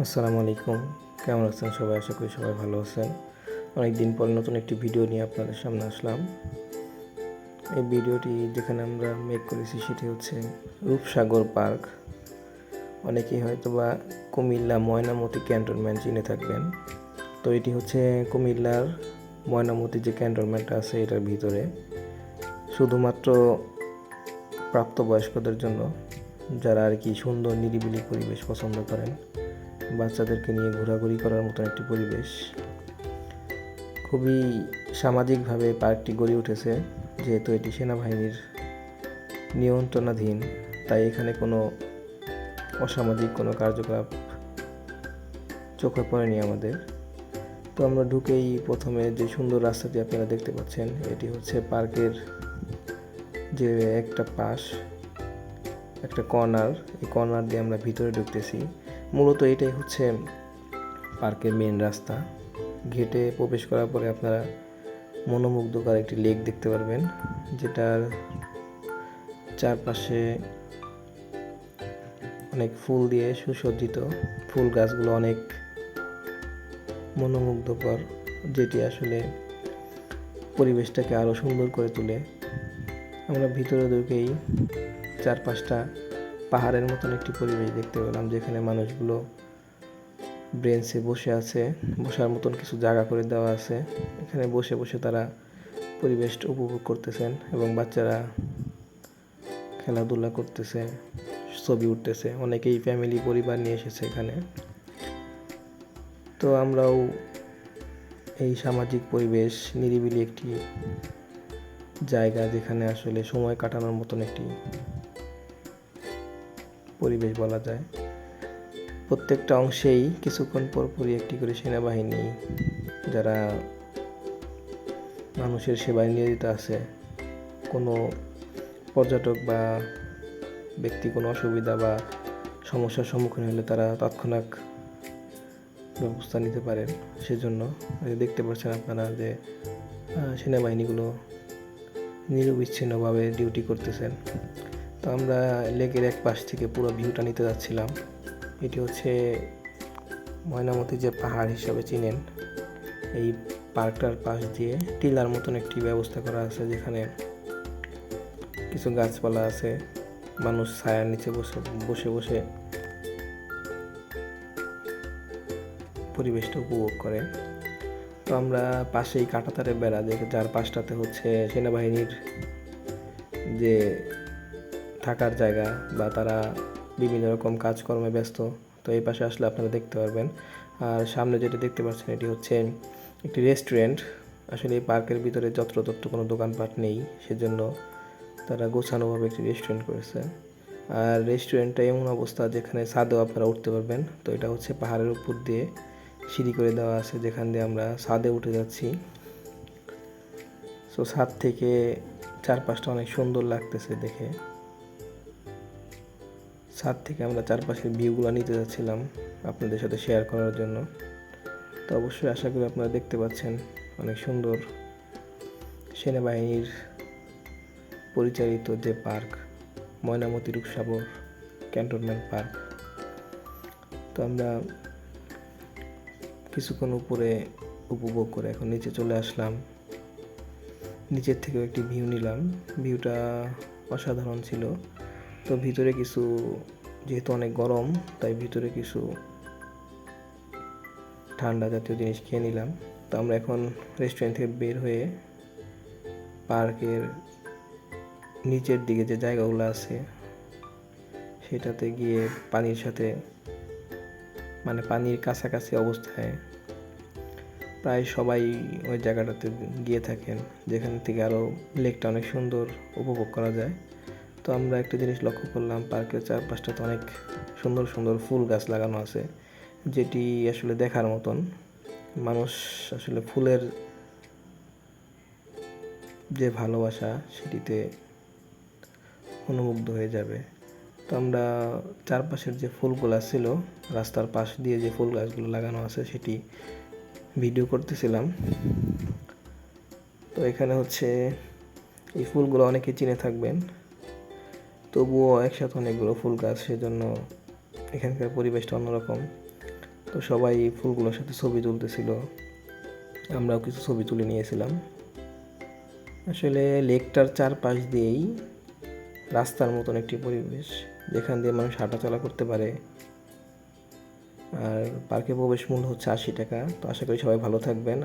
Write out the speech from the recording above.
আসসালামু আলাইকুম। কেমন আছেন সবাই? আশা করি সবাই ভালো আছেন। অনেক দিন পর নতুন একটি ভিডিও নিয়ে আপনাদের সামনে আসলাম। এই ভিডিওটি যেখানে আমরা মেক করেছি সেটি হচ্ছে রূপসাগর পার্ক। অনেকেই হয়তো বা কুমিল্লা ময়নামতি ক্যান্টনমেন্ট চিনে থাকবেন। তো এটি হচ্ছে কুমিল্লার ময়নামতি যে ক্যান্টনমেন্ট আছে এটার ভিতরে। শুধুমাত্র প্রাপ্তবয়স্কদের জন্য যারা আর কি সুন্দর নিরিবিলি পরিবেশ পছন্দ করেন। বাচ্চাদেরকে নিয়ে ঘোরাঘুরি করার মতন একটি পরিবেশ। খুবই সামাজিকভাবে পার্কটি গড়ে উঠেছে, যেহেতু এটি সেনাবাহিনীর নিয়ন্ত্রণাধীন, তাই এখানে কোনো অসামাজিক কোনো কার্যকলাপ চোখে পড়েনি আমাদের। তো আমরা ঢুকেই প্রথমে যে সুন্দর রাস্তাটি আপনারা দেখতে পাচ্ছেন, এটি হচ্ছে পার্কের যে একটা পাশ, একটা কর্নার, এই কর্নার দিয়ে আমরা ভিতরে ঢুকতেছি। মূলত এটাই হচ্ছে পার্কের মেন রাস্তা। ঘেটে প্রবেশ করার পরে আপনারা মনোমুগ্ধকর একটি লেক দেখতে পারবেন, যেটার চারপাশে অনেক ফুল দিয়ে সুসজ্জিত। ফুল গাছগুলো অনেক মনোমুগ্ধকর, যেটি আসলে পরিবেশটাকে আরও সুন্দর করে তোলে। আমরা ভিতরে ঢুকেই চারপাশটা পাহাড়ের মতন একটি পরিবেশ দেখতে পেলাম, যেখানে মানুষগুলো ব্রেঞ্চে বসে আছে, বসার মতন কিছু জায়গা করে দেওয়া আছে। এখানে বসে বসে তারা পরিবেশটা উপভোগ করতেছেন এবং বাচ্চারা খেলাধুলা করতেছে, ছবি উঠতেছে। অনেকেই ফ্যামিলি পরিবার নিয়ে এসেছে এখানে। তো আমরাও এই সামাজিক পরিবেশ, নিরিবিলি একটি জায়গা যেখানে আসলে সময় কাটানোর মতন একটি পরিবেশ বলা যায়। প্রত্যেকটা অংশেই কিছুক্ষণ পর পরই একটি করে সেনাবাহিনী, যারা মানুষের সেবায় নিয়োজিত আছে, কোনো পর্যটক বা ব্যক্তি কোনো অসুবিধা বা সমস্যার সম্মুখীন হলে তারা তৎক্ষণাৎ ব্যবস্থা নিতে পারেন। সেজন্য দেখতে পাচ্ছেন আপনারা যে সেনাবাহিনীগুলো নিরবিচ্ছিন্নভাবে ডিউটি করতেছেন। তো আমরা লেকের এক পাশ থেকে পুরো ভিউটা নিতে যাচ্ছিলাম। এটি হচ্ছে ময়নামতি যে পাহাড় হিসাবে চিনেন, এই পার্কটার পাশ দিয়ে টিলার মতন একটি ব্যবস্থা করা আছে যেখানে কিছু গাছপালা আছে, মানুষ ছায়ার নিচে বসে বসে বসে পরিবেশটা উপভোগ করে। তো আমরা পাশেই কাঁটাতারে বেড়া যার পাশটাতে হচ্ছে সেনাবাহিনীর যে থাকার জায়গা বা তারা বিভিন্ন রকম কাজকর্মে ব্যস্ত, তো এই পাশে আসলে আপনারা দেখতে পারবেন। আর সামনে যেটা দেখতে পাচ্ছেন, এটি হচ্ছে একটি রেস্টুরেন্ট। আসলে এই পার্কের ভিতরে যত্রতত্র কোনো দোকানপাট নেই, সেজন্য তারা গোছানোভাবে একটি রেস্টুরেন্ট করেছে। আর রেস্টুরেন্টটা এমন অবস্থা যেখানে ছাদেও আপনারা উঠতে পারবেন, তো এটা হচ্ছে পাহাড়ের উপর দিয়ে সিঁড়ি করে দেওয়া আছে, যেখান দিয়ে আমরা ছাদে উঠে যাচ্ছি। সো ছাদ থেকে চারপাশটা অনেক সুন্দর লাগতেছে দেখে। ছাদ থেকে আমরা চারপাশের ভিউগুলো নিতে যাচ্ছিলাম আপনাদের সাথে শেয়ার করার জন্য। তো অবশ্যই আশা করি আপনারা দেখতে পাচ্ছেন অনেক সুন্দর সেনাবাহিনীর পরিচালিত যে park, Mainamati Rupsagar cantonment park. তো আমরা কিছুক্ষণ উপরে উপভোগ করে এখন নিচে চলে আসলাম। নিচের থেকেও একটি ভিউ নিলাম। ভিউটা অসাধারণ ছিল। তো ভিতরে কিছু, যেহেতু অনেক গরম, তাই ভিতরে কিছু ঠান্ডা জাতীয় জিনিস খেয়ে নিলাম। তো আমরা এখন রেস্টুরেন্ট থেকে বের হয়ে পার্কের নিচের দিকে যে জায়গাগুলো আছে, সেটাতে গিয়ে পানির সাথে মানে পানির কাছাকাছি অবস্থায় প্রায় সবাই ওই জায়গাটাতে গিয়ে থাকেন, যেখান থেকে আরও লেকটা অনেক সুন্দর উপভোগ করা যায়। তো আমরা একটা জিনিস লক্ষ্য করলাম, পার্কের চারপাশটাতে অনেক সুন্দর সুন্দর ফুল গাছ লাগানো আছে, যেটি আসলে দেখার মতন। মানুষ আসলে ফুলের যে ভালোবাসা, সেটিতে অনুমুগ্ধ হয়ে যাবে। তো আমরা চারপাশের যে ফুলগুলো ছিল, রাস্তার পাশ দিয়ে যে ফুল গাছগুলো লাগানো আছে, সেটি ভিডিও করতেছিলাম। তো এখানে হচ্ছে, এই ফুলগুলো অনেকে চিনে থাকবেন। তবুও একসাথে অনেকগুলো ফুল গাছ, সেজন্য এখানকার পরিবেশটা অন্যরকম। তো সবাই ফুলগুলোর সাথে ছবি তুলতেছিল। আমরাও কিছু ছবি তুলে নিয়েছিলাম। আসলে লেকটার চারপাশ দিয়েই রাস্তার মতন একটি পরিবেশ, যেখান দিয়ে মানুষ হাঁটাচলা করতে পারে। আর পার্কে প্রবেশ মূল্য হচ্ছে আশি টাকা। তো আশা করি সবাই ভালো থাকবেন।